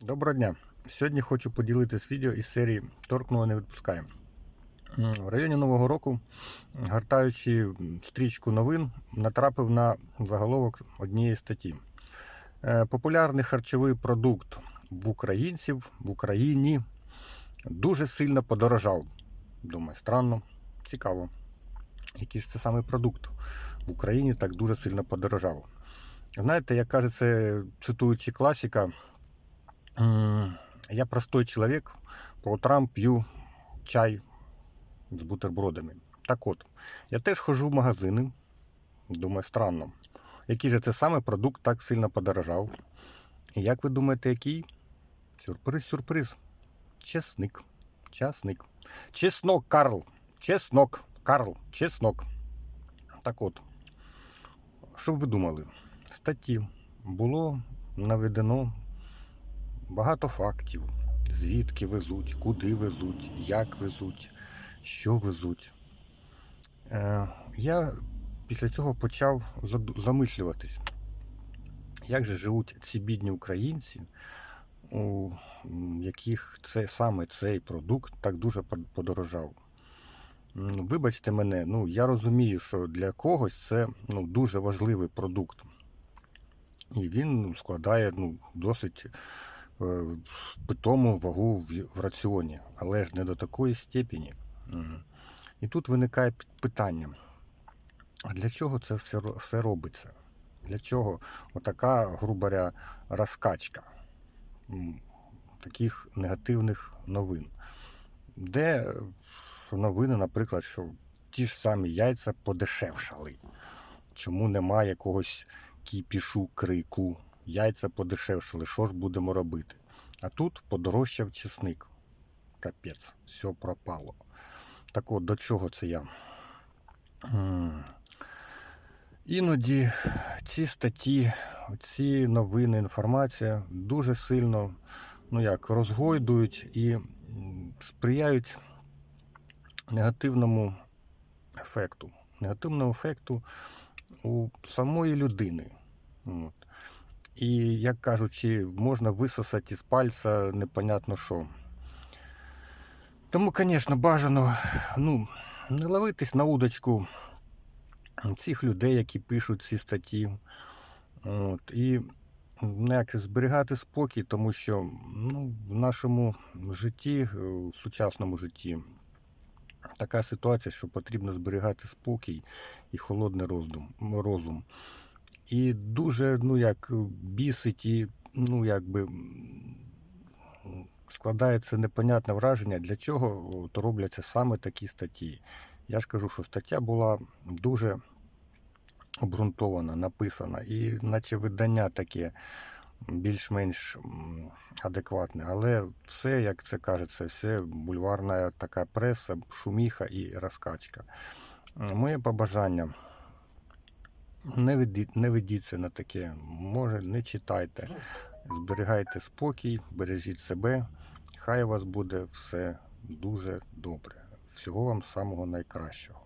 Доброго дня! Сьогодні хочу поділитись відео із серії Торкнуло не відпускає. В районі Нового року, гортаючи стрічку новин, натрапив на заголовок однієї статті. Е, Популярний харчовий продукт в українців в Україні дуже сильно подорожав. Думаю, странно, цікаво. Який ж це саме продукт в Україні так дуже сильно подорожав. Знаєте, як каже це, цитуючи класика, М, Я простой человек, по утрам п'ю чай з бутербродами. Так от, я теж ходжу в магазини. Думаю, странно. Який же це саме продукт так сильно подорожав? І як ви думаєте, який? Сюрприз, сюрприз. Чесник. Часник. Чеснок, Карл. Чеснок. Карл. Чеснок. Так от. Що б ви думали? В статті було наведено багато фактів, звідки везуть, куди везуть, як везуть, що везуть. Е, я після цього почав замислюватись, як же живуть ці бідні українці, у яких це, саме цей продукт так дуже подорожав. Вибачте мене, ну я розумію, що для когось це ну, дуже важливий продукт. І він складає ну, досить питому вагу в, раціоні, але ж не до такої степені. І тут виникає питання: а для чого це все, все робиться? Для чого отака, грубо говоря, розкачка таких негативних новин? Де е, новини, наприклад, що ті ж самі яйця подешевшали? Чому немає якогось кіпішу, крику? Яйця подешевшали, що ж будемо робити? А тут подорожчав чесник. Капець, все пропало. Так от, до чого це я? Іноді ці статті, ці новини, інформація дуже сильно ну як, розгойдують і сприяють негативному ефекту. Негативному ефекту у самої людини. От. І, як кажучи, можна висосати із пальця непонятно що. Тому, звісно, бажано ну, не ловитись на удочку цих людей, які пишуть ці статті. От, і ну, як зберігати спокій, тому що ну, в нашому житті, в сучасному житті, така ситуація, що потрібно зберігати спокій і холодний розум. І дуже, ну як, бісить і, ну якби складається непонятне враження, для чого от робляться саме такі статті. Я ж кажу, що стаття була дуже обґрунтована, написана, і наче видання таке більш-менш адекватне. Але все, як це кажеться, все бульварна така преса, шуміха і розкачка. Моє побажання. Не ведіть, не ведіться на таке, може, не читайте. Зберігайте спокій, бережіть себе. Хай у вас буде все дуже добре. Всього вам самого найкращого.